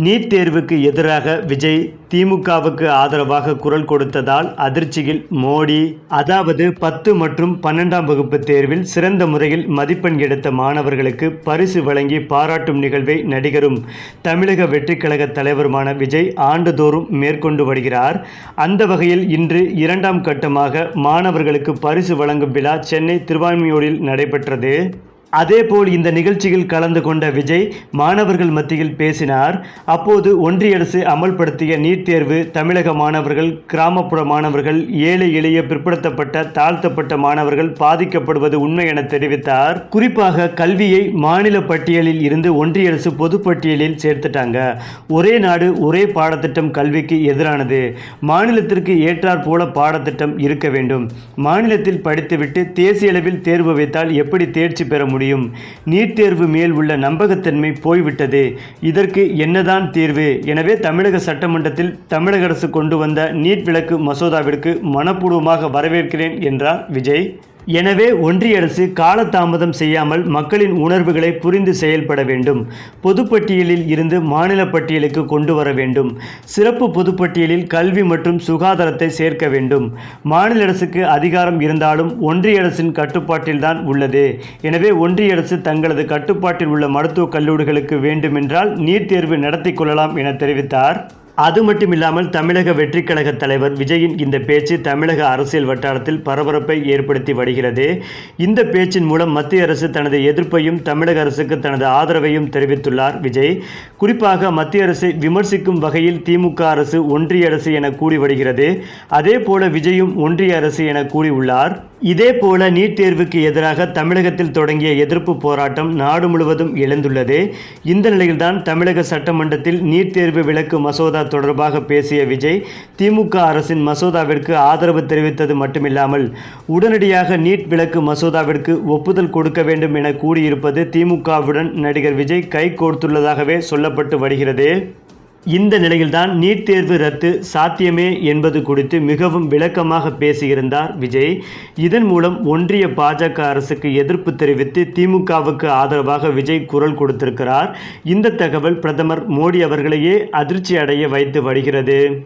NEET தேர்வுக்கு எதிராக விஜய் திமுகவுக்கு ஆதரவாக குரல் கொடுத்ததால் அதிர்ச்சியில் மோடி. அதாவது பத்து மற்றும் பன்னெண்டாம் வகுப்பு தேர்வில் சிறந்த முறையில் மதிப்பெண் எடுத்த மாணவர்களுக்கு பரிசு வழங்கி பாராட்டும் நிகழ்வை நடிகரும் தமிழக வெற்றிக்கழக தலைவருமான விஜய் ஆண்டுதோறும் மேற்கொண்டு வருகிறார். அந்த வகையில் இன்று இரண்டாம் கட்டமாக மாணவர்களுக்கு பரிசு வழங்கும் விழா சென்னை திருவான்மையூரில் நடைபெற்றது. அதேபோல் இந்த நிகழ்ச்சியில் கலந்து கொண்ட விஜய் மாணவர்கள் மத்தியில் பேசினார். அப்போது ஒன்றிய அரசு அமல்படுத்திய நீட் தேர்வு தமிழக மாணவர்கள் கிராமப்புற மாணவர்கள் ஏழை எளிய பிற்படுத்தப்பட்ட தாழ்த்தப்பட்ட மாணவர்கள் பாதிக்கப்படுவது உண்மை என தெரிவித்தார். குறிப்பாக கல்வியை மாநில பட்டியலில் இருந்து ஒன்றிய அரசு பொதுப்பட்டியலில் சேர்த்துட்டாங்க. ஒரே நாடு ஒரே பாடத்திட்டம் கல்விக்கு எதிரானது. மாநிலத்திற்கு ஏற்றாற் போல பாடத்திட்டம் இருக்க வேண்டும். மாநிலத்தில் படித்துவிட்டு தேசிய அளவில் தேர்வு வைத்தால் எப்படி தேர்ச்சி பெற முடியும்? நீட் தேர்வு மேல் உள்ள நம்பகத்தன்மை போய்விட்டது. இதற்கு என்னதான் தீர்வு? எனவே தமிழக சட்டமன்றத்தில் தமிழக அரசு கொண்டு வந்த நீட் விலக்கு மசோதாவிற்கு மனப்பூர்வமாக வரவேற்கிறேன் என்றார் விஜய். எனவே ஒன்றிய அரசு காலதாமதம் செய்யாமல் மக்களின் உணர்வுகளை புரிந்து செயல்பட வேண்டும். பொதுப்பட்டியலில் இருந்து மாநில பட்டியலுக்கு கொண்டு வர வேண்டும். சிறப்பு பொதுப்பட்டியலில் கல்வி மற்றும் சுகாதாரத்தை சேர்க்க வேண்டும். மாநில அரசுக்கு அதிகாரம் இருந்தாலும் ஒன்றிய அரசின் கட்டுப்பாட்டில்தான் உள்ளது. எனவே ஒன்றிய அரசு தங்களது கட்டுப்பாட்டில் உள்ள மருத்துவக் கல்லூரிகளுக்கு வேண்டுமென்றால் நீட் தேர்வு நடத்தி கொள்ளலாம் என தெரிவித்தார். அது மட்டுமில்லாமல் தமிழக வெற்றிக் கழக தலைவர் விஜயின் இந்த பேச்சு தமிழக அரசியல் வட்டாரத்தில் பரபரப்பை ஏற்படுத்தி வருகிறது. இந்த பேச்சின் மூலம் மத்திய அரசு தனது எதிர்ப்பையும் தமிழக அரசுக்கு தனது ஆதரவையும் தெரிவித்துள்ளார் விஜய். குறிப்பாக மத்திய அரசை விமர்சிக்கும் வகையில் திமுக அரசு ஒன்றிய அரசு என கூறி வருகிறது. அதே போல விஜயும் ஒன்றிய அரசு என கூறியுள்ளார். இதே போல நீட் தேர்வுக்கு எதிராக தமிழகத்தில் தொடங்கிய எதிர்ப்பு போராட்டம் நாடு முழுவதும் எழுந்துள்ளது. இந்த நிலையில்தான் தமிழக சட்டமன்றத்தில் நீட் தேர்வு விலக்கு மசோதா தொடர்பாக பேசிய விஜய் திமுக அரசின் மசோதாவிற்கு ஆதரவு தெரிவித்தது மட்டுமில்லாமல் உடனடியாக நீட் விலக்கு மசோதாவிற்கு ஒப்புதல் கொடுக்க வேண்டும் என கூறியிருப்பது திமுகவுடன் நடிகர் விஜய் கை கோர்த்துள்ளதாகவே சொல்லப்பட்டு வருகிறது. இந்த நிலையில்தான் நீட் தேர்வு ரத்து சாத்தியமே என்பது குறித்து மிகவும் விளக்கமாக பேசியிருந்தார் விஜய். இதன் மூலம் ஒன்றிய பாஜக அரசுக்கு எதிர்ப்பு தெரிவித்து திமுகவுக்கு ஆதரவாக விஜய் குரல் கொடுத்திருக்கிறார். இந்த தகவல் பிரதமர் மோடி அவர்களையே அதிர்ச்சி அடைய வைத்து வருகிறது.